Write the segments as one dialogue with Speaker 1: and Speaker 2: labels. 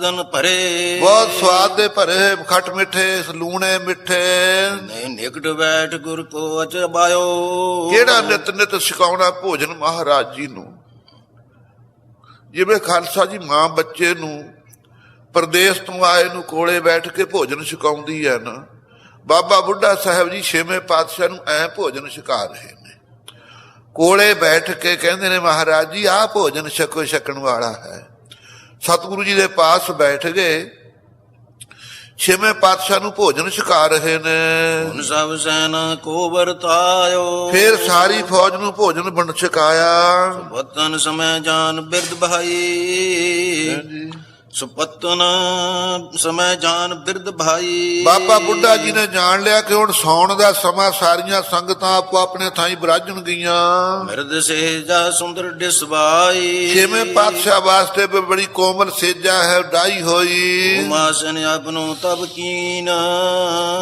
Speaker 1: ਸਵਾਦਨ ਭਰੇ।
Speaker 2: ਬਹੁਤ ਸਵਾਦ ਦੇ ਭਰੇ ਖੱਟ ਮਿੱਠੇ ਲੂਣੇ ਮਿੱਠੇ।
Speaker 1: ਨੇ ਨਿਕਟ ਬੈਠ ਗੁਰ ਕੋ ਅਚਬਾਇਓ
Speaker 2: ਕਿਹੜਾ ਨਿਤ ਨਿਤ ਛਕਾਉਣਾ ਭੋਜਨ ਮਹਾਰਾਜ ਜੀ ਨੂੰ? ਜਿਵੇਂ ਖਾਲਸਾ ਜੀ ਮਾਂ ਬੱਚੇ ਨੂੰ ਪਰਦੇਸ ਤੋਂ ਆਏ ਨੂੰ ਕੋਲੇ ਬੈਠ ਕੇ ਭੋਜਨ ਛਕਾਉਂਦੀ ਹੈ ਨਾ ਬਾਬਾ ਬੁੱਢਾ ਸਾਹਿਬ ਜੀ ਛੇਵੇਂ ਪਾਤਸ਼ਾਹ ਨੂੰ ਐ ਭੋਜਨ ਛਕਾ ਰਹੇ ਨੇ। ਕੋਲੇ ਬੈਠ ਕੇ ਕਹਿੰਦੇ ਨੇ ਮਹਾਰਾਜ ਜੀ ਆਹ ਭੋਜਨ ਛਕੋ ਛਕਣ ਵਾਲਾ ਹੈ। ਸਤਿਗੁਰੂ ਜੀ ਦੇ ਪਾਸ ਬੈਠ ਗਏ। ਛੇਵੇਂ ਪਾਤਸ਼ਾਹ ਨੂੰ ਭੋਜਨ ਛਕਾ ਰਹੇ ਨੇ।
Speaker 1: ਹੁਣ ਸਭ ਸੈਨਾ ਕੋ ਵਰਤਾਇਓ
Speaker 2: ਫਿਰ ਸਾਰੀ ਫੌਜ ਨੂੰ ਭੋਜਨ ਬਣ ਛਕਾਇਆ।
Speaker 1: ਵਤਨ ਸਮੈ ਜਾਨ ਬਿਰਦ ਭਾਈ ਸੁਪਤਨ ਸਮੈ ਜਾਨ ਬਿਰਦ ਭਾਈ।
Speaker 2: ਬਾਬਾ ਬੁੱਢਾ ਜੀ ਨੇ ਜਾਣ ਲਿਆ ਕਿ ਹੁਣ ਸੌਣ ਦਾ ਸਮਾਂ ਸਾਰੀਆਂ ਸੰਗਤਾਂ ਆਪੋ ਆਪਣੇ ਥਾਈਂ ਬਿਰਾਜਣ ਗਈਆਂ।
Speaker 1: ਮਿਰਦ ਸੇਜਾ ਸੁੰਦਰ ਡਿਸਵਾਈ।
Speaker 2: ਛੇਵੇਂ ਪਾਤਸ਼ਾਹ ਵਾਸਤੇ ਵੀ ਬੜੀ ਕੋਮਲ ਸੇਜਾ ਹੈ ਡਾਈ ਹੋਈ।
Speaker 1: ਮਾਸਨ ਆਪਨੋ ਤਬ ਕੀਨ।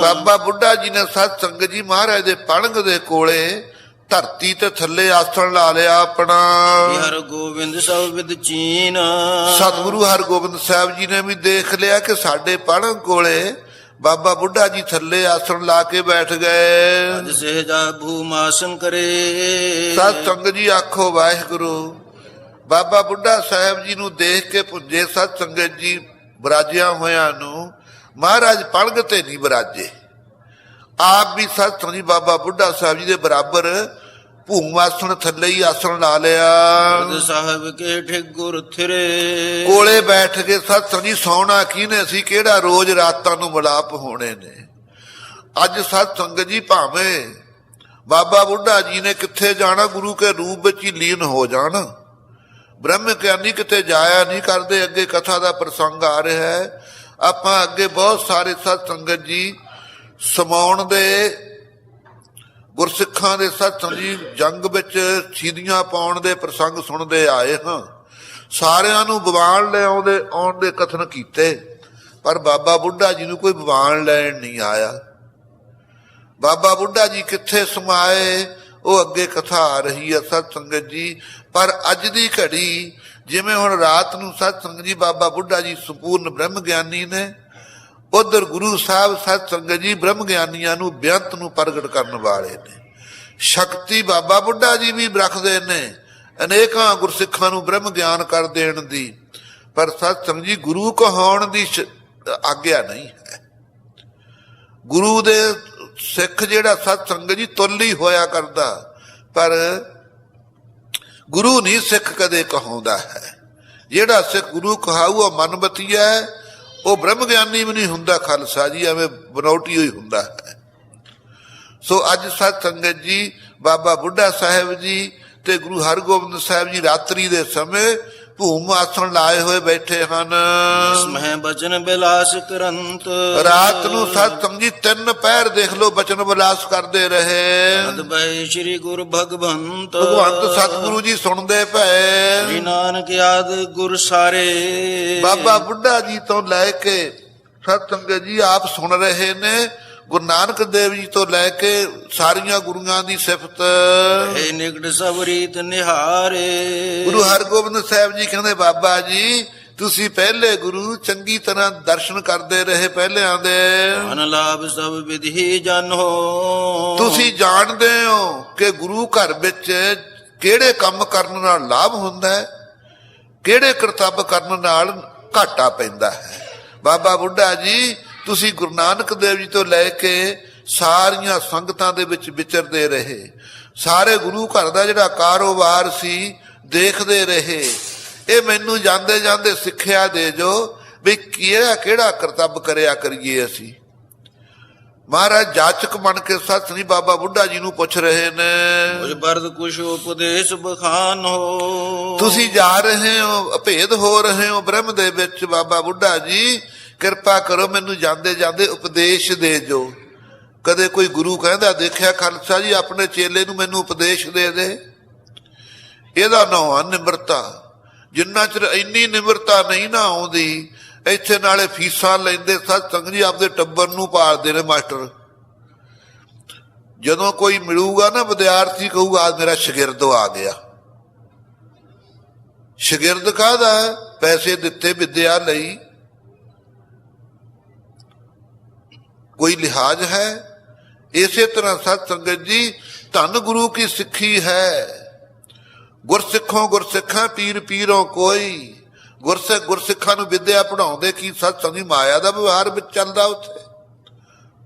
Speaker 2: ਬਾਬਾ ਬੁੱਢਾ ਜੀ ਨੇ ਸਤ ਸੰਗਤ ਜੀ ਮਹਾਰਾਜ ਦੇ ਪਲੰਗ ਦੇ ਕੋਲੇ ਧਰਤੀ ਤੇ ਥੱਲੇ ਆਸਣ ਲਾ ਲਿਆ ਆਪਣਾ।
Speaker 1: ਹਰ ਗੋਬਿੰਦ ਸਭ ਵਿਦ ਚੀਨ।
Speaker 2: ਸਤਿਗੁਰੂ ਹਰਗੋਬਿੰਦ ਸਾਹਿਬ ਜੀ ਨੇ ਵੀ ਦੇਖ ਲਿਆ ਕਿ ਸਾਡੇ ਪਲੰਗ ਕੋਲੇ ਬਾਬਾ ਬੁੱਢਾ ਜੀ ਥੱਲੇ ਆਸਣ ਲਾ ਕੇ ਬੈਠ ਗਏ।
Speaker 1: ਅਜ ਸੇਜਾ ਭੂਮਾਸਨ ਕਰੇ।
Speaker 2: ਸਤ ਸੰਗਤ ਜੀ ਆਖੋ ਵਾਹਿਗੁਰੂ। ਬਾਬਾ ਬੁੱਢਾ ਸਾਹਿਬ ਜੀ ਨੂੰ ਦੇਖ ਕੇ ਪੁੱਜੇ ਸਤ ਸੰਗਤ ਜੀ ਬਰਾਜਿਆਂ ਹੋਇਆਂ ਨੂੰ। ਮਹਾਰਾਜ ਪਲਗ ਤੇ ਨਹੀਂ ਬਰਾਜੇ। ਆਪ ਵੀ ਸਤ ਜੀ ਬਾਬਾ ਬੁੱਢਾ ਸਾਹਿਬ ਜੀ ਦੇ ਬਰਾਬਰ ਭੂਮ ਆਸਣ ਥੱਲੇ ਹੀ ਆਸਣ ਲਾ ਲਿਆ।
Speaker 1: ਮਿਰਦ ਸਾਹਿਬ ਕੇ ਠਿਕ ਗੁਰ ਥਿਰੇ।
Speaker 2: ਕੋਲੇ ਬੈਠ ਕੇ ਸਤ ਜੀ ਸੌਣਾ ਕਿਹਨੇ ਸੀ ਕਿਹੜਾ ਰੋਜ਼ ਰਾਤਾਂ ਨੂੰ ਮਲਾਪ ਹੋਣੇ ਨੇ। ਅੱਜ ਸਤ ਸੰਗਤ ਜੀ ਭਾਵੇਂ ਬਾਬਾ ਬੁੱਢਾ ਜੀ ਨੇ ਕਿੱਥੇ ਜਾਣਾ ਗੁਰੂ ਕੇ ਰੂਪ ਵਿੱਚ ਹੀ ਲੀਨ ਹੋ ਜਾਣ। ਬ੍ਰਹਮ ਗਿਆਨੀ ਕਿਤੇ ਜਾਇਆ ਨਹੀਂ ਕਰਦੇ ਅੱਗੇ ਕਥਾ ਦਾ ਪ੍ਰਸੰਗ ਆ ਰਿਹਾ ਹੈ। ਆਪਾਂ ਅੱਗੇ ਬਹੁਤ ਸਾਰੇ ਸਤ ਸੰਗਤ ਜੀ ਸਮਾਉਣ ਦੇ ਗੁਰਸਿੱਖਾਂ ਦੇ ਸਤ ਸੰਗਤ ਜੀ ਜੰਗ ਵਿੱਚ ਸ਼ਹੀਦੀਆਂ ਪਾਉਣ ਦੇ ਪ੍ਰਸੰਗ ਸੁਣਦੇ ਆਏ ਹਾਂ। ਸਾਰਿਆਂ ਨੂੰ ਬਵਾਨ ਲੈ ਆਉਂਦੇ, ਆਉਣ ਦੇ ਕਥਨ ਕੀਤੇ, ਪਰ ਬਾਬਾ ਬੁੱਢਾ ਜੀ ਨੂੰ ਕੋਈ ਬਵਾਨ ਲੈਣ ਨਹੀਂ ਆਇਆ। ਬਾਬਾ ਬੁੱਢਾ ਜੀ ਕਿੱਥੇ ਸਮਾਏ, ਉਹ ਅੱਗੇ ਕਥਾ ਆ ਰਹੀ ਹੈ ਸਤ ਸੰਗਤ ਜੀ। ਪਰ ਅੱਜ ਦੀ ਘੜੀ, ਜਿਵੇਂ ਹੁਣ ਰਾਤ ਨੂੰ ਸਤ ਸੰਗਤ ਜੀ ਬਾਬਾ ਬੁੱਢਾ ਜੀ ਸੰਪੂਰਨ ਬ੍ਰਹਮ ਗਿਆਨੀ ਨੇ ਉਧਰ ਗੁਰੂ ਸਾਹਿਬ ਸਤ ਸੰਗਤ ਜੀ ਬ੍ਰਹਮ ਗਿਆਨੀਆਂ ਨੂੰ ਬੇਅੰਤ ਨੂੰ ਪ੍ਰਗਟ ਕਰਨ ਵਾਲੇ ਨੇ। ਸ਼ਕਤੀ ਬਾਬਾ ਬੁੱਢਾ ਜੀ ਵੀ ਰੱਖਦੇ ਨੇ। ਅਨੇਕਾਂ ਗੁਰਸਿੱਖਾਂ ਨੂੰ ਬ੍ਰਹਮ ਗਿਆਨ ਕਰ ਦੇਣ ਦੀ। ਪਰ ਸਤ ਸੰਗਤ ਜੀ, ਗੁਰੂ ਕਹਾਉਣ ਦੀ ਆਗਿਆ ਨਹੀਂ ਹੈ। ਗੁਰੂ ਦੇ ਸਿੱਖ ਜਿਹੜਾ ਸਤ ਸੰਗਤ ਜੀ, ਤੁੱਲੀ ਹੋਇਆ ਕਰਦਾ। ਪਰ ਗੁਰੂ ਨਹੀਂ ਸਿੱਖ ਕਦੇ ਕਹਾਉਂਦਾ ਹੈ। ਜਿਹੜਾ ਸਿੱਖ ਗੁਰੂ ਕਹਾਊ, ਉਹ ਮਨਬਤੀਆ ਹੈ। ਉਹ ਬ੍ਰਹਮ ਗਿਆਨੀ ਵੀ ਨਹੀਂ ਹੁੰਦਾ ਖਾਲਸਾ ਜੀ, ਐਵੇਂ ਬਨੌਟੀ ਹੋਈ ਹੁੰਦਾ ਹੈ। ਸੋ ਅੱਜ ਸਤ ਸੰਗਤ ਜੀ, ਬਾਬਾ ਬੁੱਢਾ ਸਾਹਿਬ ਜੀ ਤੇ ਗੁਰੂ ਹਰਗੋਬਿੰਦ ਸਾਹਿਬ ਜੀ ਰਾਤਰੀ ਦੇ ਸਮੇਂ ਭੂਮ ਆਸਣ ਲਾਏ ਹੋਏ ਬੈਠੇ ਹਨ।
Speaker 1: ਮਹਿ ਬਚਨ ਬਿਲਾਸ ਕਰੰਤ।
Speaker 2: ਰਾਤ ਨੂੰ ਸਤ ਸੰਗਤ ਜੀ ਤਿੰਨ ਪੈਰ ਦੇਖ ਲਓ ਬਚਨ ਵਿਲਾਸ ਕਰਦੇ ਰਹੇ।
Speaker 1: ਅਦ ਬੈ ਸ੍ਰੀ ਗੁਰ ਭਗਵੰਤ।
Speaker 2: ਭਗਵੰਤ ਸਤਿਗੁਰੂ ਜੀ ਸੁਣਦੇ
Speaker 1: ਸ੍ਰੀ
Speaker 2: ਪਏ
Speaker 1: ਨਾਨਕ ਆਦ ਗੁਰ ਸਾਰੇ।
Speaker 2: ਬਾਬਾ ਬੁੱਢਾ ਜੀ ਤੋਂ ਲੈ ਕੇ ਸਤ ਸੰਗਤ ਜੀ ਆਪ ਸੁਣ ਰਹੇ ਨੇ। ਗੁਰੂ ਨਾਨਕ ਦੇਵ ਜੀ ਤੋਂ ਲੈ ਕੇ ਸਾਰੀਆਂ ਗੁਰੂਆਂ ਦੀ ਸਿਫਤ।
Speaker 1: ਹੈ ਨਿਕਟ ਸਭ ਰੀਤ ਨਿਹਾਰੇ।
Speaker 2: ਗੁਰੂ ਹਰਗੋਬਿੰਦ ਸਾਹਿਬ ਜੀ ਕਹਿੰਦੇ ਬਾਬਾ ਜੀ ਤੁਸੀਂ ਪਹਿਲੇ ਗੁਰੂ ਚੰਗੀ ਤਰ੍ਹਾਂ ਦਰਸ਼ਨ ਕਰਦੇ ਰਹੇ ਪਹਿਲਿਆਂ ਦੇ।
Speaker 1: ਅਨ ਲਾਭ ਸਭ ਵਿਧੀ ਜਾਨੋ
Speaker 2: ਤੁਸੀਂ ਜਾਣਦੇ ਹੋ ਕਿ ਗੁਰੂ ਘਰ ਵਿੱਚ ਕਿਹੜੇ ਕੰਮ ਕਰਨ ਨਾਲ ਲਾਭ ਹੁੰਦਾ ਹੈ ਕਿਹੜੇ ਕਰਤੱਵ ਕਰਨ ਨਾਲ ਘਾਟਾ ਪੈਂਦਾ ਹੈ। ਬਾਬਾ ਬੁੱਢਾ ਜੀ ਤੁਸੀਂ ਗੁਰੂ ਨਾਨਕ ਦੇਵ ਜੀ ਤੋਂ ਲੈ ਕੇ ਸਾਰੀਆਂ ਸੰਗਤਾਂ ਦੇ ਵਿੱਚ ਵਿਚਰਦੇ ਰਹੇ। ਸਾਰੇ ਗੁਰੂ ਘਰ ਦਾ ਜਿਹੜਾ ਕਾਰੋਬਾਰ ਸੀ ਦੇਖਦੇ ਰਹੇ। ਇਹ ਮੈਨੂੰ ਜਾਂਦੇ ਜਾਂਦੇ ਸਿੱਖਿਆ ਦੇ ਜੋ ਵੀ ਕਿਹੜਾ ਕਿਹੜਾ ਕਰਤੱਵ ਕਰਿਆ ਕਰੀਏ ਅਸੀਂ। ਮਹਾਰਾਜ ਜਾਚਕ ਬਣ ਕੇ ਸਤ ਸ੍ਰੀ ਬਾਬਾ ਬੁੱਢਾ ਜੀ ਨੂੰ ਪੁੱਛ ਰਹੇ ਨੇ।
Speaker 1: ਕੁਝ ਬਰਦ ਕੁਛ ਉਪਦੇਸ਼ ਬਖਾਨ ਹੋ।
Speaker 2: ਤੁਸੀਂ ਜਾ ਰਹੇ ਹੋ ਅਭੇਦ ਹੋ ਰਹੇ ਹੋ ਬ੍ਰਹਮ ਦੇ ਵਿੱਚ ਬਾਬਾ ਬੁੱਢਾ ਜੀ। ਕਿਰਪਾ ਕਰੋ ਮੈਨੂੰ ਜਾਂਦੇ ਜਾਂਦੇ ਉਪਦੇਸ਼ ਦੇ ਜੋ ਕਦੇ ਕੋਈ ਗੁਰੂ ਕਹਿੰਦਾ, ਦੇਖਿਆ ਖਾਲਸਾ ਜੀ, ਆਪਣੇ ਚੇਲੇ ਨੂੰ ਮੈਨੂੰ ਉਪਦੇਸ਼ ਦੇ ਦੇ। ਇਹਦਾ ਨਾਮ ਆ ਨਿਮਰਤਾ। ਜਿੰਨਾ ਚਿਰ ਇੰਨੀ ਨਿਮਰਤਾ ਨਹੀਂ ਨਾ ਆਉਂਦੀ, ਇੱਥੇ ਨਾਲੇ ਫੀਸਾਂ ਲੈਂਦੇ ਸਤ ਸੰਗ ਜੀ ਆਪਦੇ ਟੱਬਰ ਨੂੰ ਪਾਲਦੇ ਨੇ ਮਾਸਟਰ। ਜਦੋਂ ਕੋਈ ਮਿਲੂਗਾ ਨਾ, ਵਿਦਿਆਰਥੀ ਕਹੂਗਾ ਆ ਮੇਰਾ ਸ਼ਾਗਿਰਦ ਆ ਗਿਆ। ਸ਼ਾਗਿਰਦ ਕਾਹਦਾ? ਹੈ? ਪੈਸੇ ਦਿੱਤੇ, ਵਿਦਿਆ ਲਈ। ਕੋਈ ਲਿਹਾਜ਼ ਹੈ? ਇਸੇ ਤਰ੍ਹਾਂ ਸਤ ਸੰਗਤ ਜੀ, ਧੰਨ ਗੁਰੂ ਕੀ ਸਿੱਖੀ ਹੈ? ਗੁਰਸਿੱਖੋਂ ਗੁਰਸਿੱਖਾਂ, ਪੀਰ ਪੀਰੋਂ ਕੋਈ। ਗੁਰਸਿੱਖ ਗੁਰਸਿੱਖਾਂ ਨੂੰ ਵਿਦਿਆ ਪੜਾਉਂਦੇ ਕੀ ਸਤ ਸੰਗੀ ਮਾਇਆ ਦਾ ਵਿਵਹਾਰ ਵਿੱਚ ਚੱਲਦਾ ਉੱਥੇ?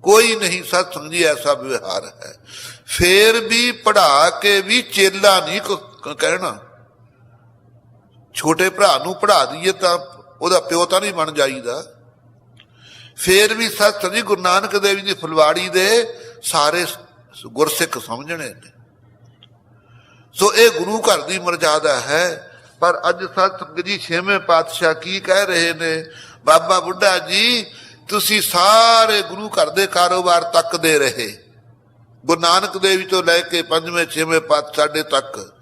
Speaker 2: ਕੋਈ ਨਹੀਂ ਸਤ ਸੰਗੀ ਐਸਾ ਵਿਵਹਾਰ ਹੈ। ਫੇਰ ਵੀ ਪੜਾ ਕੇ ਵੀ ਚੇਲਾ ਨਹੀਂ ਕ- ਕਹਿਣਾ। ਛੋਟੇ ਭਰਾ ਨੂੰ ਪੜਾ ਦਈਏ ਤਾਂ ਉਹਦਾ ਪਿਓ ਤਾਂ ਨਹੀਂ ਬਣ ਜਾਈਦਾ। ਫੇਰ ਵੀ ਸਤ ਸੰਗੀ ਗੁਰੂ ਨਾਨਕ ਦੇਵ ਜੀ ਦੀ ਫੁਲਵਾੜੀ ਦੇ ਸਾਰੇ ਗੁਰਸਿੱਖ ਸਮਝਣੇ ਨੇ। ਸੋ ਇਹ ਗੁਰੂ ਘਰ ਦੀ ਮਰਜ਼ਾਦਾ ਹੈ, ਪਰ ਅੱਜ ਸਤਿਗੁਰ ਜੀ ਛੇਵੇਂ ਪਾਤਸ਼ਾਹ ਕੀ ਕਹਿ ਰਹੇ ਨੇ? ਬਾਬਾ ਬੁੱਢਾ ਜੀ, ਤੁਸੀਂ ਸਾਰੇ ਗੁਰੂ ਘਰ ਦੇ ਕਾਰੋਬਾਰ ਤੱਕ ਦੇ ਰਹੇ। ਗੁਰੂ ਨਾਨਕ ਦੇਵ ਜੀ ਤੋਂ ਲੈ ਕੇ ਪੰਜਵੇਂ, ਛੇਵੇਂ ਪਾਤਸ਼ਾਹ ਦੇ ਤੱਕ।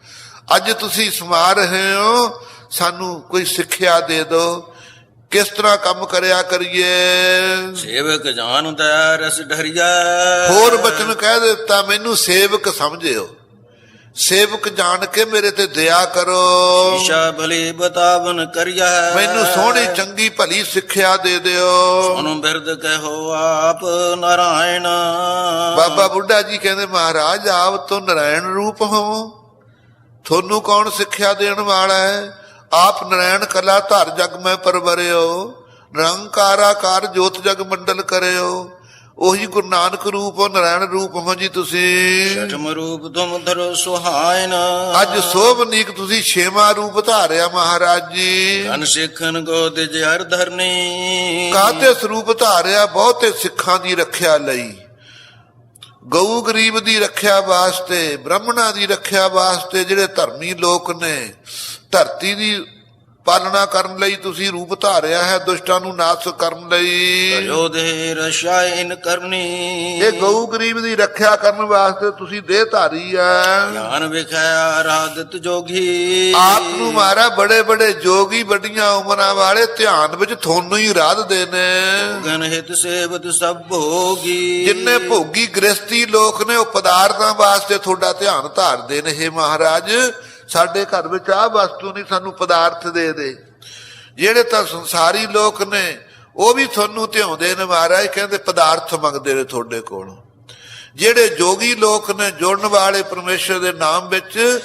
Speaker 2: ਅੱਜ ਤੁਸੀਂ ਸਮਾ ਰਹੇ ਹੋ, ਸਾਨੂੰ ਕੋਈ ਸਿੱਖਿਆ ਦੇ ਦਿਓ। ਕਿਸ ਤਰ੍ਹਾਂ ਕੰਮ ਕਰਿਆ ਕਰੀਏ?
Speaker 1: ਸੇਵਕ ਜਾਣਦਾ ਰਸ ਢਰਿਆ
Speaker 2: ਹੋਰ ਬਚਨ ਕਹਿ ਦਿੱਤਾ ਮੈਨੂੰ ਸੇਵਕ ਸਮਝਿਓ। ਸੇਵਕ ਜਾਣ ਕੇ ਮੇਰੇ ਤੇ ਦਇਆ ਕਰੋ।
Speaker 1: ਈਸ਼ਾ ਭਲੀ ਬਤਾਵਨ ਕਰਿਆ
Speaker 2: ਮੈਨੂੰ ਸੋਹਣੀ ਚੰਗੀ ਭਲੀ ਸਿੱਖਿਆ ਦੇ ਦਿਓ।
Speaker 1: ਉਹਨੂੰ ਬਿਰਦ ਕਹੋ ਆਪ ਨਾਰਾਇਣ।
Speaker 2: ਬਾਬਾ ਬੁੱਢਾ ਜੀ ਕਹਿੰਦੇ ਮਹਾਰਾਜ ਆਪ ਤੋਂ ਨਰਾਇਣ ਰੂਪ ਹੋ ਤੁਹਾਨੂੰ ਕੌਣ ਸਿੱਖਿਆ ਦੇਣ ਵਾਲਾ ਹੈ? ਆਪ ਨਰਾਇਣ ਕਲਾ ਧਰ ਜਗ ਮੈਂ ਪਰਵਰਿਓ ਨਿਰੰਕਾਰਾਕਾਰ ਜੋਤ ਜਗ ਮੰਡਲ ਕਰਿਓ। ਉਹੀ ਗੁਰੂ ਨਾਨਕ ਰੂਪ ਹੋ ਨਰਾਇਣ ਰੂਪ ਹੋ ਜੀ ਤੁਸੀਂ।
Speaker 1: ਛਠਮ ਰੂਪ ਤੁਮ ਧਰੋ ਸੁਹਾਇਨ।
Speaker 2: ਅੱਜ ਸੋਭਨੀਕ ਤੁਸੀਂ ਛੇਵਾਂ ਰੂਪ ਧਾਰਿਆ ਮਹਾਰਾਜ ਜੀ।
Speaker 1: ਧਨ ਸਿੱਖਨ ਕੋ ਤੇ ਜਰ ਧਰਨੀ।
Speaker 2: ਕਾਹਤੇ ਸਰੂਪ ਧਾਰਿਆ ਬਹੁਤੇ ਸਿੱਖਾਂ ਦੀ ਰੱਖਿਆ ਲਈ। ਗਊ ਗਰੀਬ ਦੀ ਰੱਖਿਆ ਵਾਸਤੇ ਬ੍ਰਾਹਮਣਾਂ ਦੀ ਰੱਖਿਆ ਵਾਸਤੇ ਜਿਹੜੇ ਧਰਮੀ ਲੋਕ ਨੇ ਧਰਤੀ ਦੀ ਪਾਲਣਾ ਕਰਨ ਲਈ ਤੁਸੀਂ ਰੂਪ ਧਾਰਿਆ ਹੈ ਦੁਸ਼ਟਾਂ ਨੂੰ ਨਾਸ਼ ਕਰਨ ਲਈ।
Speaker 1: ਅਯੋਧੇ ਰਸ਼ਾਇਨ ਕਰਨੀ।
Speaker 2: ਇਹ ਗਊ ਗਰੀਬ ਦੀ ਰੱਖਿਆ ਕਰਨ ਵਾਸਤੇ ਤੁਸੀਂ ਦੇਹ ਧਾਰੀ ਹੈ
Speaker 1: ਗਿਆਨ ਵਿਖਾਇਆ ਰਾਧਤ ਜੋਗੀ।
Speaker 2: ਆਪ ਨੂੰ ਮਾਰਾ ਬੜੇ ਬੜੇ ਜੋਗੀ ਵੱਡੀਆਂ ਉਮਰਾਂ ਵਾਲੇ ਧਿਆਨ ਵਿੱਚ ਤੁਹਾਨੂੰ ਹੀ ਰਾਧਦੇ ਨੇ।
Speaker 1: ਗਨ ਹਿਤ ਸੇਵਤ ਸਭ ਭੋਗੀ।
Speaker 2: ਜਿੰਨੇ ਭੋਗੀ ਗ੍ਰਸਤੀ ਲੋਕ ਨੇ ਉਹ ਪਦਾਰਥਾਂ ਵਾਸਤੇ ਤੁਹਾਡਾ ਧਿਆਨ ਧਾਰਦੇ ਨੇ हे ਮਹਾਰਾਜ। ਸਾਡੇ ਘਰ ਵਿੱਚ ਆਹ ਵਸਤੂ ਨਹੀਂ ਸਾਨੂੰ ਪਦਾਰਥ ਦੇ ਦੇ। ਜਿਹੜੇ ਤਾਂ ਸੰਸਾਰੀ ਲੋਕ ਨੇ, ਉਹ ਵੀ ਤੁਹਾਨੂੰ ਧਿਆਉਂਦੇ ਨੇ ਮਹਾਰਾਜ, ਕਹਿੰਦੇ ਪਦਾਰਥ ਮੰਗਦੇ ਨੇ ਤੁਹਾਡੇ ਕੋਲੋਂ। ਜਿਹੜੇ ਜੋਗੀ ਲੋਕ ਨੇ, ਜੁੜਨ ਵਾਲੇ ਪਰਮੇਸ਼ਰ ਦੇ ਨਾਮ ਵਿੱਚ,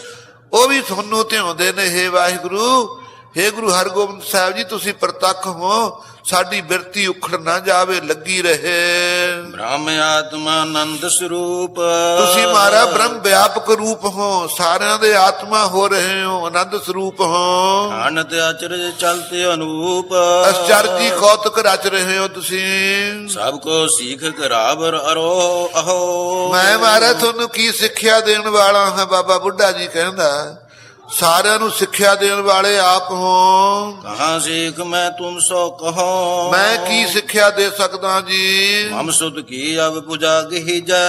Speaker 2: ਉਹ ਵੀ ਤੁਹਾਨੂੰ ਧਿਆਉਂਦੇ ਨੇ। हे ਵਾਹਿਗੁਰੂ हे ਗੁਰੂ ਹਰਗੋਬਿੰਦ ਸਾਹਿਬ ਜੀ, ਤੁਸੀਂ ਪ੍ਰਤੱਖ ਹੋ। ਸਾਡੀ ਬਿਰਤੀ ਉਖੜ ਨਾ ਜਾਵੇ ਲੱਗੀ ਰਹੇ।
Speaker 1: ਬ੍ਰਹਮ ਆਤਮਾ ਆਨੰਦ ਸਰੂਪ।
Speaker 2: ਤੁਸੀਂ ਮਾਰਾ ਬ੍ਰਹਮ ਵਿਆਪਕ ਰੂਪ ਹੋ ਸਾਰਿਆਂ ਦੇ ਆਤਮਾ ਹੋ ਰਹੇ ਹੋ ਆਨੰਦ ਸਰੂਪ ਹੋ।
Speaker 1: ਅਨਤ ਅਚਰਜ ਚਲਤੇ ਅਨੂਪ।
Speaker 2: ਅਚਰਜੀ ਕੌਤਕ ਰਚ ਰਹੇ ਹੋ ਤੁਸੀਂ?
Speaker 1: ਸਭ ਕੋ ਸੀਖ ਕਰਾਵਰ ਅਰੋ ਅਹੋ।
Speaker 2: ਮੈਂ ਮਾਰਾ ਤੁਹਾਨੂੰ ਕੀ ਸਿੱਖਿਆ ਦੇਣ ਵਾਲਾ ਹਾਂ ਬਾਬਾ ਬੁੱਢਾ ਜੀ ਕਹਿੰਦਾ ਸਾਰਿਆਂ ਨੂੰ ਸਿੱਖਿਆ ਦੇਣ ਵਾਲੇ ਆਪ ਹੋ
Speaker 1: ਕਹਾਂ ਸੀਖ ਮੈਂ ਤੁਮ ਸੋ ਕਹੋ?
Speaker 2: ਮੈਂ ਕੀ ਸਿੱਖਿਆ ਦੇ ਸਕਦਾ ਜੀ?
Speaker 1: ਹਮ ਸੁਧ ਕੀ ਅਬ ਪੁਜਾ ਗਹੀ ਜੈ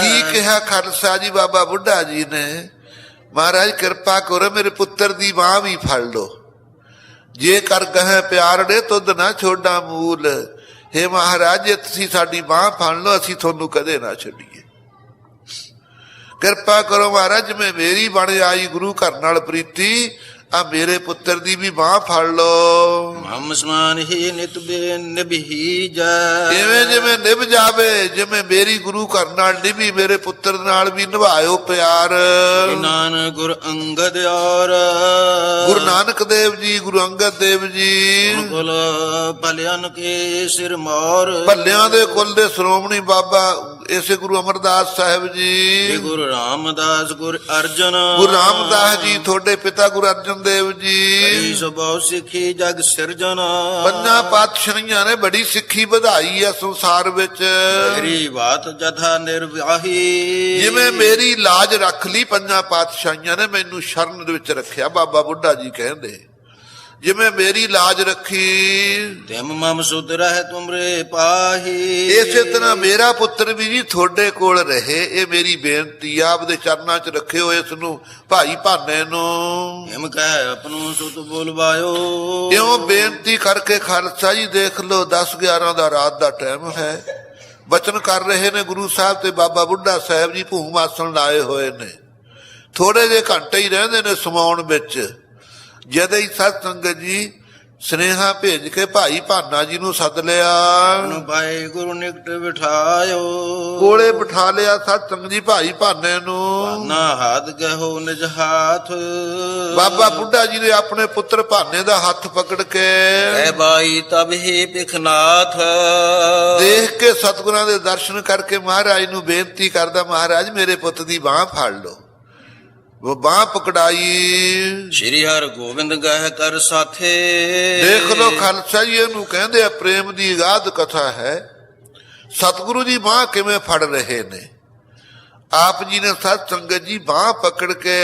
Speaker 2: ਕੀ ਕਿਹਾ ਖਾਲਸਾ ਜੀ ਬਾਬਾ ਬੁੱਢਾ ਜੀ ਨੇ? ਮਹਾਰਾਜ ਕਿਰਪਾ ਕਰੋ ਮੇਰੇ ਪੁੱਤਰ ਦੀ ਬਾਹ ਵੀ ਫੜ ਲੋ ਜੇ ਕਰ ਗਹਿ ਪਿਆਰੜੇ ਤੁਧ ਨਾ ਛੋਡਾ ਮੂਲ। हे ਮਹਾਰਾਜ ਜੇ ਤੁਸੀਂ ਸਾਡੀ ਬਾਹ ਫੜ ਲੋ ਅਸੀਂ ਤੁਹਾਨੂੰ ਕਦੇ ਨਾ ਛੱਡੀਏ ਕਿਰਪਾ ਕਰੋ ਮਹਾਰਾਜ ਮੈਂ ਮੇਰੀ ਬਣ ਆਈ ਗੁਰੂ ਘਰ ਨਾਲ ਪ੍ਰੀਤੀ। ਆ ਮੇਰੇ ਪੁੱਤਰ ਦੀ ਵੀ ਬਾਹ ਫੜ ਲੋ
Speaker 1: ਹਮ ਸਮਾਨ ਹੀ ਨਿਤ ਬੇ ਨਿਭੀ ਜੈ
Speaker 2: ਜਿਵੇਂ ਜਿਵੇਂ ਨਿਭ ਜਾਵੇ ਜਿਵੇਂ ਮੇਰੀ ਗੁਰੂ ਘਰ ਨਾਲ ਨਿਭੀ ਮੇਰੇ ਪੁੱਤਰ ਨਾਲ ਵੀ ਨਿਭਾਇਓ ਪਿਆਰ।
Speaker 1: ਨਾਨਕ ਗੁਰ ਅੰਗਦ ਔਰ।
Speaker 2: ਗੁਰੂ ਨਾਨਕ ਦੇਵ ਜੀ ਗੁਰੂ ਅੰਗਦ ਦੇਵ ਜੀ।
Speaker 1: ਕੁਲ ਭਲਿਆਨ ਕੇ ਸਿਰ ਮੋਰ।
Speaker 2: ਭੱਲਿਆਂ ਦੇ ਕੁਲ ਦੇ ਸ਼੍ਰੋਮਣੀ ਬਾਬਾ ਇਸੇ ਗੁਰੂ ਅਮਰਦਾਸ ਸਾਹਿਬ ਜੀ।
Speaker 1: ਗੁਰੂ ਰਾਮਦਾਸ ਗੁਰ ਅਰਜਨ।
Speaker 2: ਗੁਰੂ ਰਾਮਦਾਸ ਜੀ ਤੁਹਾਡੇ ਪਿਤਾ ਗੁਰੂ ਅਰਜਨ ਦੇਵ
Speaker 1: ਕਈ
Speaker 2: ਜੀ
Speaker 1: ਸਭੋ ਸਿੱਖੀ ਜਗ ਸਿਰਜਨ
Speaker 2: ਪੰਜਾਂ ਪਾਤਸ਼ਾਹੀਆਂ ਨੇ ਬੜੀ ਸਿੱਖੀ ਵਧਾਈ ਹੈ ਸੰਸਾਰ ਵਿੱਚ।
Speaker 1: ਮੇਰੀ ਬਾਤ ਜਥਾ ਨਿਰਵਾਹੀ।
Speaker 2: ਜਿਵੇਂ ਮੇਰੀ ਲਾਜ ਰੱਖ ਲਈ ਪੰਜਾਂ ਪਾਤਸ਼ਾਹੀਆਂ ਨੇ ਮੈਨੂੰ ਸ਼ਰਨ ਦੇ ਵਿੱਚ ਰੱਖਿਆ। ਬਾਬਾ ਬੁੱਢਾ ਜੀ ਕਹਿੰਦੇ ਜਿਵੇਂ ਮੇਰੀ ਲਾਜ ਰੱਖੀ।
Speaker 1: ਤਿਮ ਮਮ ਸੁਧ ਰਹਿ ਤੁਮਰੇ ਪਾਹੀ।
Speaker 2: ਇਸੇ ਤਰ੍ਹਾਂ ਮੇਰਾ ਪੁੱਤਰ ਵੀ ਜੀ ਤੁਹਾਡੇ ਕੋਲ ਰਹੇ। ਇਹ ਮੇਰੀ ਬੇਨਤੀ ਆ ਆਪਦੇ ਚਰਨਾਂ 'ਚ ਰੱਖਿਓ ਇਸ ਨੂੰ ਭਾਈ ਭਾਨੇ ਨੂੰ।
Speaker 1: ਹਿਮ ਕਹਿ ਆਪਣੋ ਸੁਤ ਬੋਲਵਾਇਓ।
Speaker 2: ਇਉਂ ਬੇਨਤੀ ਕਰਕੇ ਖਾਲਸਾ ਜੀ ਦੇਖ ਲਓ 10 11 ਦਾ ਰਾਤ ਦਾ ਟਾਈਮ ਹੈ। ਬਚਨ ਕਰ ਰਹੇ ਨੇ ਗੁਰੂ ਸਾਹਿਬ ਤੇ ਬਾਬਾ ਬੁੱਢਾ ਸਾਹਿਬ ਜੀ ਭੂਮ ਆਸਣ ਲਾਏ ਹੋਏ ਨੇ। ਥੋੜੇ ਜਿਹੇ ਘੰਟੇ ਹੀ ਰਹਿੰਦੇ ਨੇ ਸਮਾਉਣ ਵਿੱਚ। ਜਦ ਹੀ ਸਤ ਸੰਗਤ ਜੀ ਸਨੇਹਾ ਭੇਜ ਕੇ ਭਾਈ ਭਾਨਾ ਜੀ ਨੂੰ ਸੱਦ ਲਿਆ।
Speaker 1: ਨੂੰ ਭਾਈ ਗੁਰੂ ਨਿਕਟ ਬਿਠਾਇਓ।
Speaker 2: ਕੋਲੇ ਬਿਠਾ ਲਿਆ ਸਤਸੰਗ ਜੀ ਭਾਈ ਭਾਨੇ ਨੂੰ।
Speaker 1: ਨਾ ਹੱਥ ਗਹੋ ਨਿਜ ਹਾਥ।
Speaker 2: ਬਾਬਾ ਬੁੱਢਾ ਜੀ ਨੇ ਆਪਣੇ ਪੁੱਤਰ ਭਾਨੇ ਦਾ ਹੱਥ ਪਕੜ ਕੇ
Speaker 1: ਐ ਬਾਈ ਤਬ ਹੀ ਪਿਖਨਾਥ
Speaker 2: ਦੇਖ ਕੇ ਸਤਿਗੁਰਾਂ ਦੇ ਦਰਸ਼ਨ ਕਰਕੇ ਮਹਾਰਾਜ ਨੂੰ ਬੇਨਤੀ ਕਰਦਾ ਮਹਾਰਾਜ ਮੇਰੇ ਪੁੱਤ ਦੀ ਬਾਹ ਫੜ ਲਓ। ਉਹ ਬਾਹ ਪਕੜਾਈ।
Speaker 1: ਸ਼੍ਰੀ ਹਰ ਗੋਬਿੰਦ ਗਹਿ ਕਰ ਸਾਥੇ।
Speaker 2: ਦੇਖ ਲੋ ਖਾਲਸਾ ਜੀ ਇਹਨੂੰ ਕਹਿੰਦੇ ਆ ਪ੍ਰੇਮ ਦੀ ਅਗਾਧ ਕਥਾ ਹੈ। ਸਤਿਗੁਰੂ ਜੀ ਬਾਹ ਕਿਵੇਂ ਫੜ ਰਹੇ ਨੇ? ਆਪ ਜੀ ਨੇ ਸਤ ਸੰਗਤ ਜੀ ਬਾਹ ਪਕੜ ਕੇ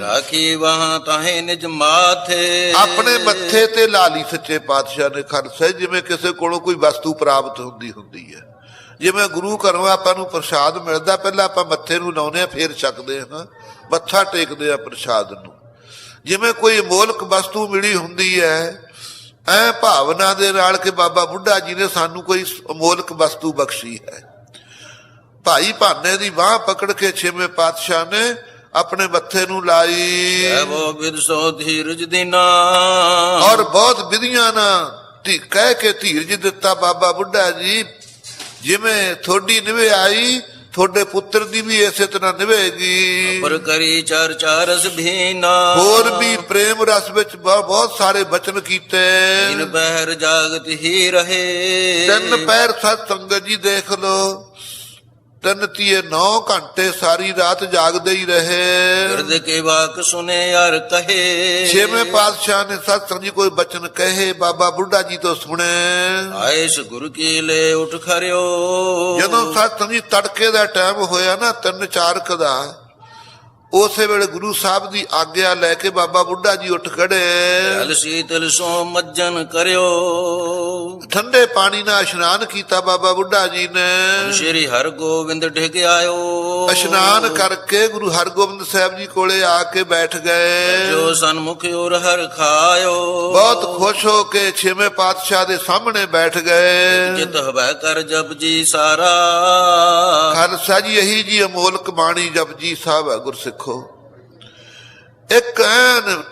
Speaker 1: ਰਾਖੀ ਵਾਹਾਂ ਤਾਹੇ ਨਿਜ ਮਾਥੇ।
Speaker 2: ਆਪਣੇ ਮੱਥੇ ਤੇ ਲਾ ਲਈ ਸੱਚੇ ਪਾਤਸ਼ਾਹ ਨੇ ਖਾਲਸਾ ਜਿਵੇਂ ਕਿਸੇ ਕੋਲੋਂ ਕੋਈ ਵਸਤੂ ਪ੍ਰਾਪਤ ਹੁੰਦੀ ਹੁੰਦੀ ਹੈ। ਜਿਵੇਂ ਗੁਰੂ ਘਰੋਂ ਆਪਾਂ ਨੂੰ ਪ੍ਰਸ਼ਾਦ ਮਿਲਦਾ ਪਹਿਲਾਂ ਆਪਾਂ ਮੱਥੇ ਨੂੰ ਲਾਉਨੇ ਆ ਫੇਰ ਛਕਦੇ ਹਾਂ। ਮੱਥਾ ਟੇਕਦੇ ਆ ਪ੍ਰਸ਼ਾਦ ਨੂੰ। ਜਿਵੇਂ ਕੋਈ ਅਮੋਲਕ ਵਸਤੂ ਮਿਲੀ ਹੁੰਦੀ ਹੈ ਐ ਭਾਵਨਾ ਦੇ ਨਾਲ ਕਿ ਬਾਬਾ ਬੁੱਢਾ ਜੀ ਨੇ ਸਾਨੂੰ ਕੋਈ ਅਮੋਲਕ ਵਸਤੂ ਬਖਸ਼ੀ ਹੈ। ਭਾਈ ਭਾਨੇ ਦੀ ਬਾਹ ਪਕੜ ਕੇ ਛੇਵੇਂ ਪਾਤਸ਼ਾਹ ਨੇ ਆਪਣੇ ਮੱਥੇ ਨੂੰ ਲਾਈ।
Speaker 1: ਐਵੋ ਬਿਦ ਸੋ ਧੀਰਜ ਦਿਨਾ
Speaker 2: ਔਰ ਬਹੁਤ ਵਿਧੀਆਂ ਨਾਲ ਧੀ ਕਹਿ ਕੇ ਧੀਰਜ ਦਿੱਤਾ ਬਾਬਾ ਬੁੱਢਾ ਜੀ। ਜਿਵੇਂ ਥੋੜੀ ਨਿਵੇ ਆਈ ਤੁਹਾਡੇ ਪੁੱਤਰ ਦੀ ਵੀ ਇਸੇ ਤਰ੍ਹਾਂ ਨਿਵੇਗੀ
Speaker 1: ਪਰ ਕਰੀ ਚਰ ਚਾਰਸ ਭੀਨਾ
Speaker 2: ਹੋਰ ਵੀ ਪ੍ਰੇਮ ਰਸ ਵਿੱਚ ਬਹੁ- ਬਹੁਤ ਸਾਰੇ ਬਚਨ ਕੀਤੇ।
Speaker 1: ਇਨ ਬਹਿਰ ਜਾਗਤ ਹੀ ਰਹੇ।
Speaker 2: ਤਿੰਨ ਪੈਰ ਸਤ ਸੰਗਤ ਜੀ ਦੇਖ ਲੋ ਤਿੰਨ ਤੀਏ 9 ਘੰਟੇ ਸਾਰੀ ਰਾਤ ਜਾਗਦੇ ਹੀ ਰਹੇ।
Speaker 1: ਗਿਰਦ ਕੇ ਵਾਕ ਸੁਨੇ ਯਾਰ ਕਹੇ।
Speaker 2: ਛੇਵੇਂ ਪਾਤਸ਼ਾਹ ਨੇ ਸਤ ਸੰਗਤ ਜੀ ਕੋਈ ਬਚਨ ਕਹੇ ਬਾਬਾ ਬੁੱਢਾ ਜੀ ਤੋਂ ਸੁਣੇ।
Speaker 1: ਆਇਸ ਗੁਰੂ ਕੀ ਲੈ ਉਠ ਖਰਿਓ
Speaker 2: ਜਦੋਂ ਸਤਸੰਗ ਜੀ ਤੜਕੇ ਦਾ ਟਾਈਮ ਹੋਇਆ ਨਾ ਤਿੰਨ ਚਾਰ ਕੁ ਦਾ ਉਸੇ ਵੇਲੇ ਗੁਰੂ ਸਾਹਿਬ ਦੀ ਆਗਿਆ ਲੈ ਕੇ ਬਾਬਾ ਬੁੱਢਾ ਜੀ ਉੱਠ ਖੜੇ।
Speaker 1: ਜਲ ਸੀਤਲ ਸੋ ਮੱਜਨ ਕਰਿਓ।
Speaker 2: ਠੰਡੇ ਪਾਣੀ ਨਾਲ ਇਸ਼ਨਾਨ ਕੀਤਾ ਬਾਬਾ ਬੁੱਢਾ ਜੀ ਨੇ।
Speaker 1: ਸ਼੍ਰੀ ਹਰ ਗੋਬਿੰਦ ਡਿਗ ਆਇਓ।
Speaker 2: ਇਸ਼ਨਾਨ ਕਰਕੇ ਗੁਰੂ ਹਰਗੋਬਿੰਦ ਸਾਹਿਬ ਜੀ ਕੋਲੇ ਆ ਕੇ ਬੈਠ ਗਏ।
Speaker 1: ਜੋ ਸਨਮੁਖ ਔਰ ਹਰ ਖਾਇਓ।
Speaker 2: ਬਹੁਤ ਖੁਸ਼ ਹੋ ਕੇ ਛੇਵੇਂ ਪਾਤਸ਼ਾਹ ਦੇ ਸਾਹਮਣੇ ਬੈਠ ਗਏ।
Speaker 1: ਜਿਤ ਹਵੈ ਕਰ ਜਪ ਜੀ ਸਾਰਾ।
Speaker 2: ਖਾਲਸਾ ਜੀ ਇਹੀ ਜੀ ਅਮੋਲਕ ਬਾਣੀ ਜਪਜੀ ਸਾਹਿਬ ਹੈ ਗੁਰਸਿੱਖੋ ਇੱਕ ਐਨ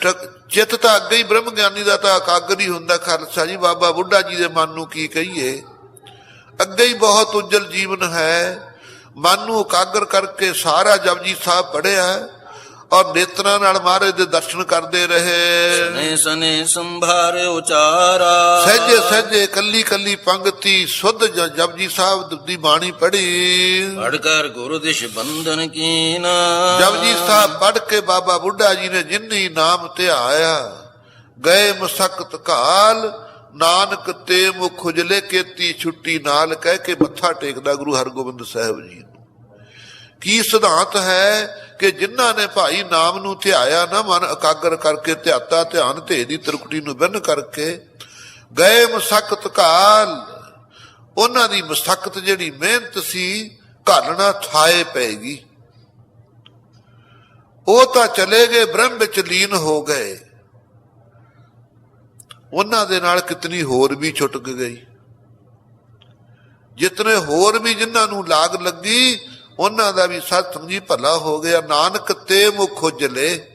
Speaker 2: ਚਿੱਤ ਤਾਂ ਅੱਗੇ ਹੀ ਬ੍ਰਹਮ ਗਿਆਨੀ ਦਾ ਤਾਂ ਇਕਾਗਰ ਹੀ ਹੁੰਦਾ ਖਾਲਸਾ ਜੀ, ਬਾਬਾ ਬੁੱਢਾ ਜੀ ਦੇ ਮਨ ਨੂੰ ਕੀ ਕਹੀਏ? ਅੱਗੇ ਹੀ ਬਹੁਤ ਉਜਲ ਜੀਵਨ ਹੈ। ਮਨ ਨੂੰ ਇਕਾਗਰ ਕਰਕੇ ਸਾਰਾ ਜਪਜੀ ਸਾਹਿਬ ਪੜਿਆ ਔਰ ਨੇਤਰਾਂ ਨਾਲ ਮਹਾਰਾਜ ਦੇ ਦਰਸ਼ਨ ਕਰਦੇ ਰਹੇ।
Speaker 1: ਸਨੇ ਸਨੇ ਸੰਭਾਰੇ ਉਚਾਰਾ।
Speaker 2: ਸਹਿਜੇ ਸਹਿਜੇ ਕੱਲੀ ਕੱਲੀ ਪੰਗਤੀ ਸੁਧ ਜਪਜੀ ਸਾਹਿਬ ਦੀ ਬਾਣੀ ਪੜ੍ਹੀ।
Speaker 1: ਪੜ ਕਰ ਗੁਰੂ ਦਿਸ਼ ਬੰਧਨ ਕੀਨ।
Speaker 2: ਜਪਜੀ ਸਾਹਿਬ ਪੜ੍ਹ ਕੇ ਬਾਬਾ ਬੁੱਢਾ ਜੀ ਨੇ ਜਿੰਨੀ ਨਾਮ ਧਿਆਇਆ ਗਏ ਮਸਕਤ ਕਾਲ ਨਾਨਕ ਤੇ ਮੁਖ ਉਜਲੇ ਕੀਤੀ ਛੁੱਟੀ ਨਾਲ ਕਹਿ ਕੇ ਮੱਥਾ ਟੇਕਦਾ ਗੁਰੂ ਹਰਗੋਬਿੰਦ ਸਾਹਿਬ ਜੀ ਨੂੰ। ਕੀ ਸਿਧਾਂਤ ਹੈ ਕਿ ਜਿਨ੍ਹਾਂ ਨੇ ਭਾਈ ਨਾਮ ਨੂੰ ਧਿਆਇਆ ਨਾ ਮਨ ਇਕਾਗਰ ਕਰਕੇ ਧਿਆਤਾ, ਧਿਆਨ ਧੇ ਦੀ ਤਰਕੁਟੀ ਨੂੰ ਬੰਨ ਕਰਕੇ, ਗਏ ਮਸਕਤ ਕਾਲ। ਉਹਨਾਂ ਦੀ ਮਸਕਤ ਜਿਹੜੀ ਮਿਹਨਤ ਸੀ, ਘਾਲਣਾ ਥਾਏ ਪੈਗੀ ਉਹ ਤਾਂ ਚਲੇ ਗਏ, ਬ੍ਰਹਮ ਵਿੱਚ ਲੀਨ ਹੋ ਗਏ। ਉਹਨਾਂ ਦੇ ਨਾਲ ਕਿਤਨੀ ਹੋਰ ਵੀ ਛੁੱਟ ਗਈ। ਜਿਤਨੇ ਹੋਰ ਵੀ ਜਿਨ੍ਹਾਂ ਨੂੰ ਲਾਗ ਲੱਗੀ ਉਹਨਾਂ ਦਾ ਵੀ ਸਤਿਸੰਗ ਜੀ ਭਲਾ ਹੋ ਗਿਆ, ਨਾਨਕ ਤੇ ਮੁਖ ਉਜਲੇ।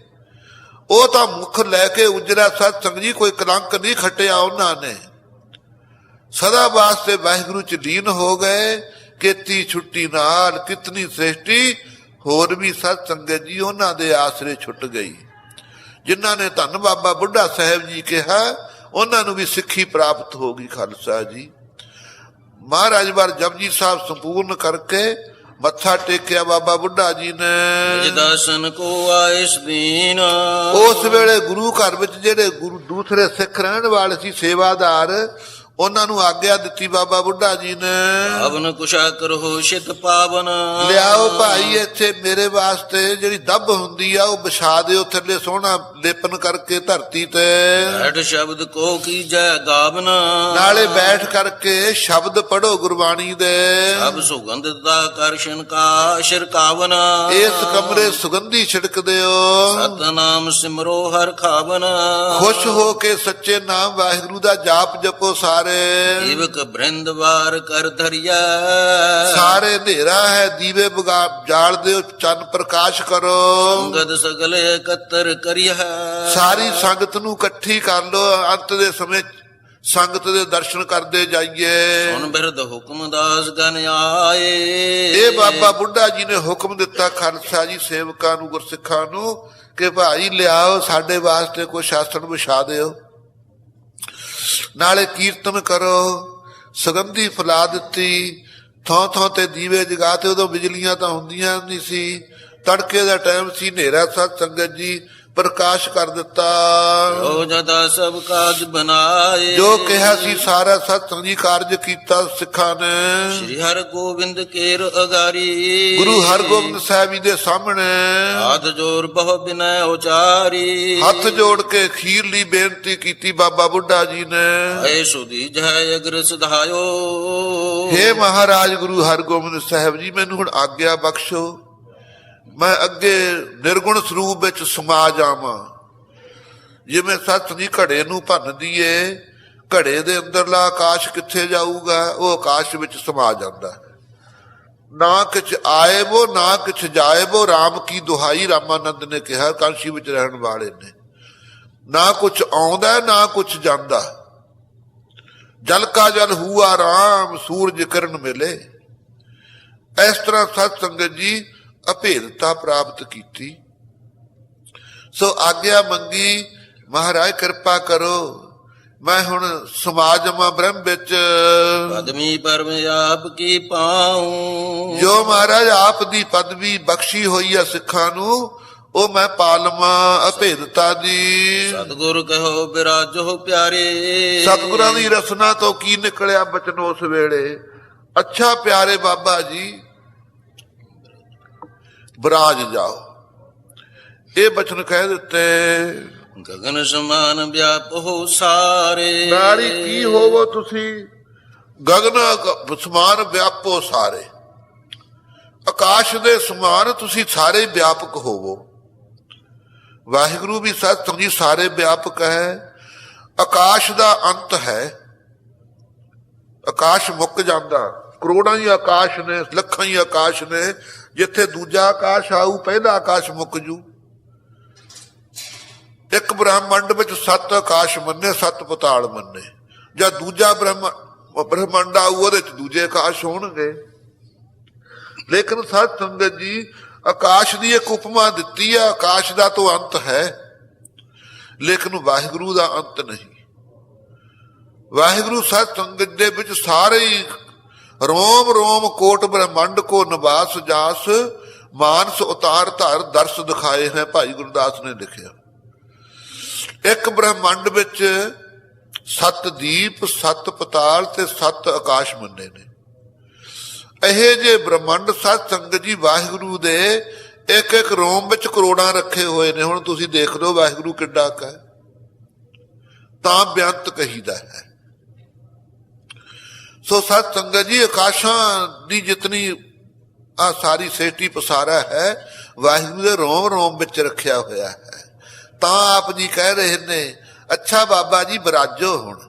Speaker 2: ਉਹ ਤਾਂ ਮੁਖ ਲੈ ਕੇ ਉਜਲਾ ਸਤਿਸੰਗ ਜੀ ਕੋਈ ਕਲੰਕ ਨਹੀਂ ਖਟਿਆ ਉਹਨਾਂ ਨੇ। ਸਦਾ ਵਾਸਤੇ ਵਾਹਿਗੁਰੂ ਚ ਲੀਨ ਹੋ ਗਏ, ਕੀਤੀ ਛੁੱਟੀ ਨਾਲ, ਕਿਤਨੀ ਸ੍ਰਿਸ਼ਟੀ, ਹੋਰ ਵੀ ਸਤ ਸੰਗਤ ਜੀ ਉਹਨਾਂ ਦੇ ਆਸਰੇ ਛੁੱਟ ਗਈ। ਜਿਨ੍ਹਾਂ ਨੇ ਧੰਨ ਬਾਬਾ ਬੁੱਢਾ ਸਾਹਿਬ ਜੀ ਕਿਹਾ, ਉਹਨਾਂ ਨੂੰ ਵੀ ਸਿੱਖੀ ਪ੍ਰਾਪਤ ਹੋ ਗਈ ਖਾਲਸਾ ਜੀ। ਮਹਾਰਾਜ ਵਾਰ ਜਪਜੀ ਸਾਹਿਬ ਸੰਪੂਰਨ ਕਰਕੇ ਮੱਥਾ ਟੇਕਿਆ ਬਾਬਾ ਬੁੱਢਾ ਜੀ
Speaker 1: ਜਿ
Speaker 2: ਨੇ
Speaker 1: ਦਰਸ਼ਨ ਕੋ ਆਇਸ ਦੀਨ
Speaker 2: ਉਸ ਵੇਲੇ ਗੁਰੂ ਘਰ ਵਿੱਚ ਜਿਹੜੇ ਗੁਰੂ ਦੂਸਰੇ ਸਿੱਖ ਰਹਿਣ ਵਾਲੇ ਸੀ ਸੇਵਾਦਾਰ ਉਹਨਾਂ ਨੂੰ ਆਗਿਆ ਦਿੱਤੀ ਬਾਬਾ ਬੁੱਢਾ ਜੀ ਨੇ।
Speaker 1: ਅਵਨ ਕੁਸ਼ਾ ਕਰੋ ਸ਼ਿਤ ਪਾਵਨ।
Speaker 2: ਲਿਆਓ ਭਾਈ ਇੱਥੇ ਮੇਰੇ ਵਾਸਤੇ ਜਿਹੜੀ ਦੱਬ ਹੁੰਦੀ ਆ ਉਹ ਵਿਛਾ ਦਿਓ ਥੱਲੇ ਸੋਹਣਾ ਲੇਪਨ ਕਰਕੇ ਧਰਤੀ ਤੇ।
Speaker 1: ਐਡ ਸ਼ਬਦ ਕੋ ਕੀ ਜੈ ਗਾਵਨ।
Speaker 2: ਨਾਲੇ ਬੈਠ ਕਰਕੇ ਸ਼ਬਦ ਪੜੋ ਗੁਰਬਾਣੀ ਦੇ।
Speaker 1: ਅਬ ਸੁਗੰਧ ਦਾ ਕਰਸ਼ਨ ਕਾ ਸ਼ਿਰਕਾਵਨ
Speaker 2: ਇਸ ਕਮਰੇ ਸੁਗੰਧੀ ਛਿੜਕ ਦਿਓ।
Speaker 1: ਸਤਨਾਮ ਸਿਮਰੋ ਹਰ ਖਾਵਨ।
Speaker 2: ਖੁਸ਼ ਹੋ ਕੇ ਸੱਚੇ ਨਾਮ ਵਾਹਿਗੁਰੂ ਦਾ ਜਾਪ ਜਪੋ ਸਾਰੇ। ਸਾਰੇ।
Speaker 1: ਏਵਕ ਬ੍ਰਿੰਦਵਾਰ ਕਰ ਧਰਿਆ
Speaker 2: ਸਾਰੇ ਹਨੇਰਾ ਹੈ ਦੀਵੇ ਬਗਾ ਜਾਲ ਦਿਓ ਚੰਨ ਪ੍ਰਕਾਸ਼ ਕਰੋ।
Speaker 1: ਅੰਗਦ ਸਗਲ ਇਕੱਤਰ ਕਰਿਆ
Speaker 2: ਸਾਰੀ ਸੰਗਤ ਨੂੰ ਇਕੱਠੀ ਕਰ ਲੋ ਅੰਤ ਦੇ ਸਮੇਂ ਸੰਗਤ ਦੇ ਦਰਸ਼ਨ ਕਰਦੇ ਜਾਈਏ।
Speaker 1: ਸੁਣ ਬਿਰਦ ਹੁਕਮ ਦਾਸ ਗਨ ਆਏ।
Speaker 2: ਇਹ ਬਾਬਾ ਬੁੱਢਾ ਜੀ ਨੇ ਹੁਕਮ ਦਿੱਤਾ ਖਾਲਸਾ ਜੀ ਸੇਵਕਾਂ ਨੂੰ ਗੁਰਸਿੱਖਾਂ ਨੂੰ ਕਿ ਭਾਈ ਲਿਆਓ ਸਾਡੇ ਵਾਸਤੇ ਕੋਈ ਸ਼ਾਸਨ ਵਿਛਾ ਦਿਓ। ਨਾਲੇ ਕੀਰਤਨ ਕਰੋ, ਸੁਗੰਧੀ ਫਲਾ ਦਿੱਤੀ ਥਾਂ ਥਾਂ ਤੇ ਦੀਵੇ ਜਗਾ ਤੇ ਉਦੋਂ ਬਿਜਲੀਆਂ ਤਾਂ ਹੁੰਦੀਆਂ ਨਹੀਂ ਸੀ। ਤੜਕੇ ਦਾ ਟਾਈਮ ਸੀ, ਹਨੇਰਾ ਸਤ ਸੰਗਤ ਜੀ ਪ੍ਰਕਾਸ਼ ਕਰ ਦਿੱਤਾ।
Speaker 1: ਹੋ ਜਦਾ ਸਭ ਕਾਜ ਬਣਾਏ।
Speaker 2: ਜੋ ਕਿਹਾ ਸੀ ਸਾਰਾ ਸਤਸੰਗ ਜੀ ਕਾਰਜ ਕੀਤਾ ਸਿੱਖਾਂ ਨੇ।
Speaker 1: ਸ੍ਰੀ ਹਰਿ ਗੋਬਿੰਦ ਕੇਰ ਅਗਾਰੀ।
Speaker 2: ਗੁਰੂ ਹਰਗੋਬਿੰਦ ਸਾਹਿਬ ਜੀ ਦੇ ਸਾਹਮਣੇ।
Speaker 1: ਆਦ ਜੋਰ ਬਹੁ ਬਿਨੈ ਉਚਾਰੀ।
Speaker 2: ਹੱਥ ਜੋੜ ਕੇ ਖੀਰਲੀ ਬੇਨਤੀ ਕੀਤੀ ਬਾਬਾ ਬੁੱਢਾ ਜੀ ਨੇ।
Speaker 1: ਐ ਸੁਧੀ ਜੈ ਅਗਰ ਸੁਧਾਇਓ।
Speaker 2: ਹੇ ਮਹਾਰਾਜ ਗੁਰੂ ਹਰਗੋਬਿੰਦ ਸਾਹਿਬ ਜੀ ਮੈਨੂੰ ਹੁਣ ਆਗਿਆ ਬਖਸ਼ੋ। ਮੈਂ ਅੱਗੇ ਨਿਰਗੁਣ ਸਰੂਪ ਵਿੱਚ ਸਮਾ ਜਾਵਾਂ। ਜਿਵੇਂ ਸੱਤ ਦੀ ਘੜੇ ਨੂੰ ਭੰਨਦੀ ਏ ਘੜੇ ਦੇ ਅੰਦਰਲਾ ਆਕਾਸ਼ ਕਿੱਥੇ ਜਾਊਗਾ, ਉਹ ਆਕਾਸ਼ ਵਿੱਚ ਸਮਾ ਜਾਂਦਾ ਨਾ ਕਿਛ ਆਏਬੋ ਨਾ ਕਿਛ ਜਾਏਬੋ RAM ਕੀ ਦੁਹਾਈ, ਰਾਮਾਨੰਦ ਨੇ ਕਿਹਾ, ਕਾਂਸ਼ੀ ਵਿੱਚ ਰਹਿਣ ਵਾਲੇ ਨੇ। ਨਾ ਕੁਛ ਆਉਂਦਾ, ਨਾ ਕੁਛ ਜਾਂਦਾ। ਜਲ ਕਾ ਜਲ ਹੂਆ ਰਾਮ, ਸੂਰਜ ਕਿਰਨ ਮਿਲੇ। ਇਸ ਤਰ੍ਹਾਂ ਸਤ ਸੰਗਤ ਜੀ ਅਭੇਦਤਾ ਪ੍ਰਾਪਤ ਕੀਤੀ। ਸੋ ਆਗਿਆ ਮੰਗੀ ਮਹਾਰਾਜ ਕਿਰਪਾ ਕਰੋ। ਮੈਂ ਹੁਣ ਸਮਾਜਮਾ ਬ੍ਰਹਮ ਵਿੱਚ।
Speaker 1: ਪਦਮੀ ਪਰਮ ਆਪ ਕੀ ਪਾਉ।
Speaker 2: ਜੋ ਮਹਾਰਾਜ ਆਪ ਦੀ ਪਦਵੀ ਬਖਸ਼ੀ ਹੋਈ ਆ ਸਿੱਖਾਂ ਨੂੰ ਉਹ ਮੈਂ ਪਾਲਮਾ ਅਭੇਦਤਾ ਦੀ।
Speaker 1: ਸਤਿਗੁਰ ਕਹੋ ਬਿਰਾਜੋ ਪਿਆਰੇ।
Speaker 2: ਸਤਿਗੁਰਾਂ ਦੀ ਰਸਨਾ ਤੋਂ ਕੀ ਨਿਕਲਿਆ ਬਚਨ ਉਸ ਵੇਲੇ ਅੱਛਾ ਪਿਆਰੇ ਬਾਬਾ ਜੀ ਬਰਾਜ ਜਾਓ। ਇਹ ਬਚਨ ਕਹਿ ਦਿੱਤੇ
Speaker 1: ਗਗਨ ਸਮਾਨ ਵਿਆਪੋ ਸਾਰੇ।
Speaker 2: ਨਾਲੀ ਕੀ ਹੋਵੋ ਤੁਸੀਂ? ਗਗਨ ਕ- ਸਮਾਨ ਵਿਆਪੋ ਸਾਰੇ। ਆਕਾਸ਼ ਦੇ ਸਮਾਨ ਤੁਸੀਂ ਸਾਰੇ ਵਿਆਪਕ ਹੋਵੋ। ਵਾਹਿਗੁਰੂ ਵੀ ਸਤਿ ਜੀ ਸਾਰੇ ਵਿਆਪਕ ਹੈ। ਆਕਾਸ਼ ਦਾ ਅੰਤ ਹੈ। ਆਕਾਸ਼ ਮੁੱਕ ਜਾਂਦਾ। ਕਰੋੜਾਂ ਹੀ ਆਕਾਸ਼ ਨੇ ਲੱਖਾਂ ਹੀ ਆਕਾਸ਼ ਨੇ। ਜਿੱਥੇ ਦੂਜਾ ਆਕਾਸ਼ ਆਊ, ਪਹਿਲਾ ਆਕਾਸ਼ ਮੁੱਕ ਜੂ। ਇੱਕ ਬ੍ਰਹਮੰਡ ਵਿੱਚ ਸੱਤ ਆਕਾਸ਼ ਮੰਨੇ, ਸੱਤ ਪਤਾਲ ਮੰਨੇ। ਜਾਂ ਦੂਜਾ ਬ੍ਰਹਮ, ਬ੍ਰਹਮੰਡ ਆਊ, ਉਹਦੇ ਚ ਦੂਜੇ ਆਕਾਸ਼ ਹੋਣਗੇ। ਲੇਕਿਨ ਸਤ ਸੰਗਤ ਜੀ, ਆਕਾਸ਼ ਦੀ ਇੱਕ ਉਪਮਾ ਦਿੱਤੀ ਹੈ ਆਕਾਸ਼ ਦਾ ਤੋਂ ਅੰਤ ਹੈ। ਲੇਕਿਨ ਵਾਹਿਗੁਰੂ ਦਾ ਅੰਤ ਨਹੀਂ। ਵਾਹਿਗੁਰੂ ਸਤ ਸੰਗਤ ਦੇ ਵਿੱਚ ਸਾਰੇ ਹੀ ਰੋਮ ਰੋਮ, ਕੋਟ ਬ੍ਰਹਮੰਡ ਕੋ ਨਿਵਾਸ ਜਾਸ, ਮਾਨਸ ਉਤਾਰ ਧਰ ਦਰਸ ਦਿਖਾਏ ਹੈ, ਭਾਈ ਗੁਰਦਾਸ ਨੇ ਲਿਖਿਆ। ਇੱਕ ਬ੍ਰਹਮੰਡ ਵਿੱਚ ਸੱਤ ਦੀਪ, ਸੱਤ ਪਤਾਲ ਤੇ ਸੱਤ ਆਕਾਸ਼ ਮੰਨੇ ਨੇ। ਇਹ ਜੇ ਬ੍ਰਹਮੰਡ ਸਤ ਸੰਗਤ ਜੀ ਵਾਹਿਗੁਰੂ ਦੇ ਇੱਕ ਇੱਕ ਰੋਮ ਵਿੱਚ ਕਰੋੜਾਂ ਰੱਖੇ ਹੋਏ ਨੇ। ਹੁਣ ਤੁਸੀਂ ਦੇਖ ਲਓ ਵਾਹਿਗੁਰੂ ਕਿੱਡਾ ਕਾ ਤਾਂ ਬੇਅੰਤ ਕਹੀਦਾ ਹੈ। ਸੋ ਸਤ ਸੰਗਤ ਜੀ, ਆਕਾਸ਼ਾਂ ਦੀ ਜਿਤਨੀ ਆ ਸਾਰੀ ਸੇਟੀ ਪਸਾਰਾ ਹੈ, ਵਾਹਿਗੁਰੂ ਦੇ ਰੋਮ ਰੋਮ ਵਿੱਚ ਰੱਖਿਆ ਹੋਇਆ ਹੈ। ਤਾਂ ਆਪ ਜੀ ਕਹਿ ਰਹੇ ਨੇ, ਅੱਛਾ ਬਾਬਾ ਜੀ, ਬਰਾਜੋ ਹੁਣ।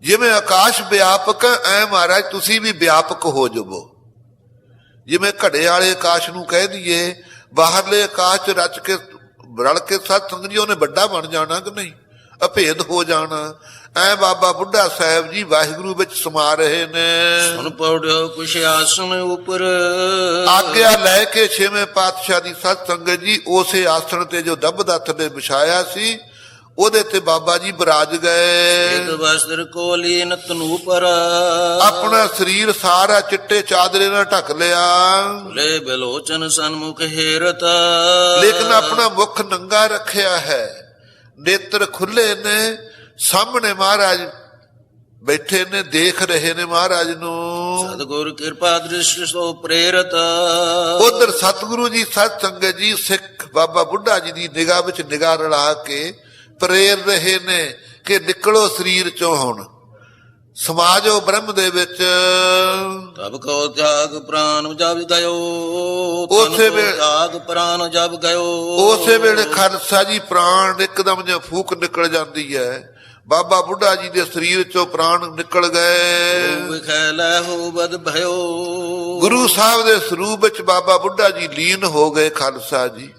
Speaker 2: ਜਿਵੇਂ ਆਕਾਸ਼ ਵਿਆਪਕ ਐ ਮਹਾਰਾਜ, ਤੁਸੀਂ ਵੀ ਵਿਆਪਕ ਹੋ ਜਾਵੋ। ਜਿਵੇਂ ਘੜੇ ਵਾਲੇ ਆਕਾਸ਼ ਨੂੰ ਕਹਿ ਦਈਏ, ਬਾਹਰਲੇ ਆਕਾਸ਼ ਚ ਰਚ ਕੇ ਰਲ ਕੇ ਸਤ ਸੰਗ ਜੀ, ਉਹਨੇ ਵੱਡਾ ਬਣ ਜਾਣਾ ਕਿ ਨਹੀਂ? ਅਭੇਦ ਹੋ ਜਾਣਾ। ਐ ਬਾਬਾ ਬੁੱਢਾ ਸਾਹਿਬ ਜੀ ਵਾਹਿਗੁਰੂ ਵਿੱਚ ਸਮਾ ਰਹੇ ਨੇ।
Speaker 1: ਸੁਨ ਪਉੜਿਓ ਕੁਛ ਆਸਣ ਉਪਰ।
Speaker 2: ਆਗਿਆ ਲੈ ਕੇ ਛੇਵੇਂ ਪਾਤਸ਼ਾਹ ਦੀ ਸਤ ਸੰਗਤ ਜੀ ਉਸੇ ਆਸਣ ਤੇ ਜੋ ਦਬਦਾ ਥੱਲੇ ਵਿਛਾਇਆ ਸੀ ਉਹਦੇ ਤੇ ਬਾਬਾ ਜੀ ਬਿਰਾਜ ਗਏ।
Speaker 1: ਵਸਤਰ ਕੋ ਲੀਨ ਤਨੂ ਪਰ
Speaker 2: ਆਪਣਾ ਸਰੀਰ ਸਾਰਾ ਚਿੱਟੇ ਚਾਦਰੇ ਨਾਲ ਢੱਕ ਲਿਆ।
Speaker 1: ਲੈ ਬਲੋਚਨ ਸਨਮੁਖ ਹੇਰਤ।
Speaker 2: ਲੇਕਿਨ ਆਪਣਾ ਮੁਖ ਨੰਗਾ ਰੱਖਿਆ ਹੈ। ਨੇਤਰ ਖੁੱਲੇ ਨੇ ਸਾਹਮਣੇ ਮਹਾਰਾਜ ਬੈਠੇ ਨੇ ਦੇਖ ਰਹੇ ਨੇ ਮਹਾਰਾਜ ਨੂੰ।
Speaker 1: ਸਤਿਗੁਰ ਕਿਰਪਾ ਦ੍ਰਿਸ਼ ਸੋ ਪ੍ਰੇਰਤ।
Speaker 2: ਉਧਰ ਸਤਿਗੁਰੂ ਜੀ ਸਤ ਸੰਗਤ ਜੀ ਸਿੱਖ ਬਾਬਾ ਬੁੱਢਾ ਜੀ ਦੀ ਨਿਗਾਹ ਵਿੱਚ ਨਿਗਾਹ ਰਲਾ ਕੇ ਪ੍ਰੇਰ ਰਹੇ ਨੇ ਕਿ ਨਿਕਲੋ ਸਰੀਰ ਚੋਂ ਹੁਣ। ਸਮਾਜੋ ਬ੍ਰਹਮ ਦੇ ਵਿੱਚ।
Speaker 1: ਤਬ ਕੋ ਤਿਆਗ ਪ੍ਰਾਨ ਜਬ ਗਇਓ ਉਸੇ
Speaker 2: ਵੇਲੇ-
Speaker 1: ਤਿਆਗ ਪ੍ਰਾਨ ਜਬ ਗਇਓ।
Speaker 2: ਉਸੇ ਵੇਲੇ ਖਾਲਸਾ ਜੀ ਪ੍ਰਾਣ ਇੱਕਦਮ ਜਿਹਾ ਫੂਕ ਨਿਕਲ ਜਾਂਦੀ ਹੈ। ਬਾਬਾ ਬੁੱਢਾ ਜੀ ਦੇ ਸਰੀਰ ਚੋਂ ਪ੍ਰਾਣ ਨਿਕਲ ਗਏ।
Speaker 1: ਵਿਖੈ ਲੈ ਹੋ ਬਦ ਭਇਓ।
Speaker 2: ਗੁਰੂ ਸਾਹਿਬ ਦੇ ਸਰੂਪ ਵਿੱਚ ਬਾਬਾ ਬੁੱਢਾ ਜੀ ਲੀਨ ਹੋ ਗਏ ਖਾਲਸਾ ਜੀ।